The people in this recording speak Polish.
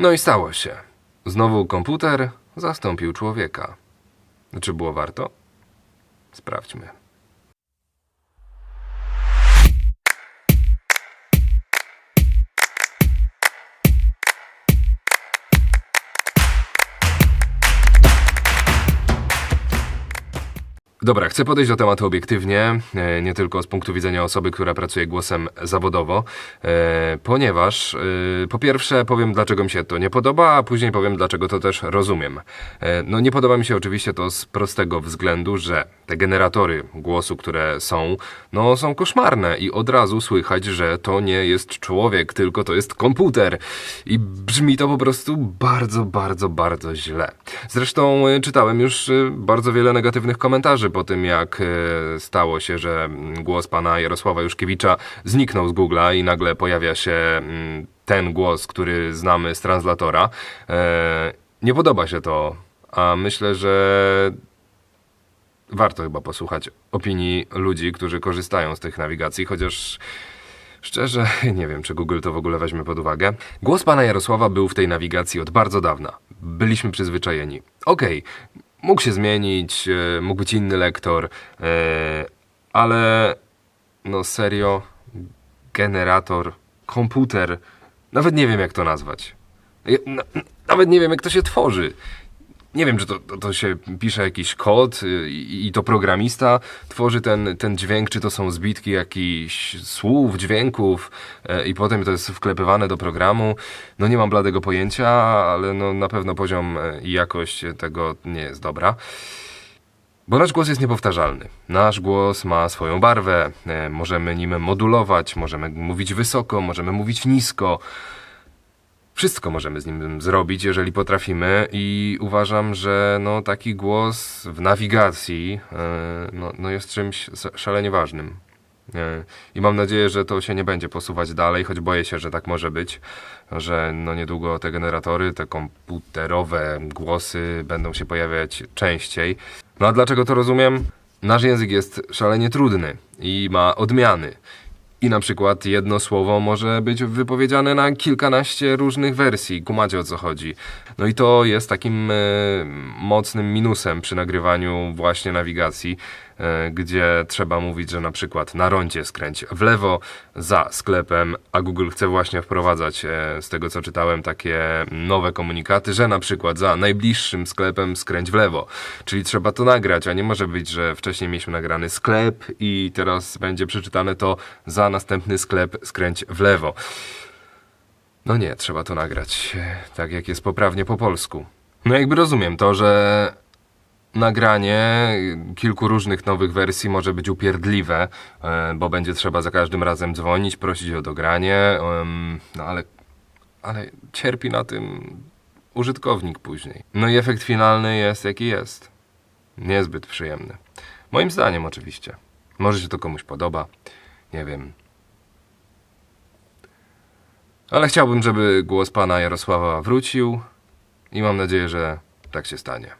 No i stało się. Znowu komputer zastąpił człowieka. Czy było warto? Sprawdźmy. Dobra, chcę podejść do tematu obiektywnie, e, nie tylko z punktu widzenia osoby, która pracuje głosem zawodowo, e, ponieważ e, po pierwsze powiem, dlaczego mi się to nie podoba, a później powiem, dlaczego to też rozumiem. No nie podoba mi się oczywiście to z prostego względu, że te generatory głosu, które są, no są koszmarne i od razu słychać, że to nie jest człowiek, tylko to jest komputer. I brzmi to po prostu bardzo, bardzo, bardzo źle. Zresztą czytałem już bardzo wiele negatywnych komentarzy po tym, jak e, stało się, że mm, głos pana Jarosława Juszkiewicza zniknął z Google'a i nagle pojawia się mm, ten głos, który znamy z translatora. E, Nie podoba się to, a myślę, że warto chyba posłuchać opinii ludzi, którzy korzystają z tych nawigacji, chociaż szczerze nie wiem, czy Google to w ogóle weźmie pod uwagę. Głos pana Jarosława był w tej nawigacji od bardzo dawna. Byliśmy przyzwyczajeni. Okej, mógł się zmienić, e, mógł być inny lektor, e, ale no serio, generator, komputer, nawet nie wiem jak to nazwać. Nawet nie wiem jak to się tworzy. Nie wiem, czy to, to, to się pisze jakiś kod y, i, i to programista tworzy ten, ten dźwięk, czy to są zbitki jakichś słów, dźwięków e, i potem to jest wklepywane do programu. No nie mam bladego pojęcia, ale no, na pewno poziom e, i jakość tego nie jest dobra. Bo nasz głos jest niepowtarzalny. Nasz głos ma swoją barwę, e, możemy nim modulować, możemy mówić wysoko, możemy mówić nisko. Wszystko możemy z nim zrobić, jeżeli potrafimy, i uważam, że no, taki głos w nawigacji e, no, no jest czymś szalenie ważnym. E, I mam nadzieję, że to się nie będzie posuwać dalej, choć boję się, że tak może być, że no niedługo te generatory, te komputerowe głosy będą się pojawiać częściej. No a dlaczego to rozumiem? Nasz język jest szalenie trudny i ma odmiany. I na przykład jedno słowo może być wypowiedziane na kilkanaście różnych wersji. Kumacie o co chodzi. No i to jest takim e, mocnym minusem przy nagrywaniu właśnie nawigacji, gdzie trzeba mówić, że na przykład na rondzie skręć w lewo za sklepem, a Google chce właśnie wprowadzać, e, z tego co czytałem, takie nowe komunikaty, że na przykład za najbliższym sklepem skręć w lewo. Czyli trzeba to nagrać, a nie może być, że wcześniej mieliśmy nagrany sklep i teraz będzie przeczytane to za następny sklep skręć w lewo. No nie, trzeba to nagrać e, tak, jak jest poprawnie po polsku. No jakby rozumiem to, że nagranie kilku różnych nowych wersji może być upierdliwe, e, bo będzie trzeba za każdym razem dzwonić, prosić o dogranie, no ale, ale cierpi na tym użytkownik później. No i efekt finalny jest jaki jest. Niezbyt przyjemny. Moim zdaniem oczywiście. Może się to komuś podoba, nie wiem. Ale chciałbym, żeby głos pana Jarosława wrócił i mam nadzieję, że tak się stanie.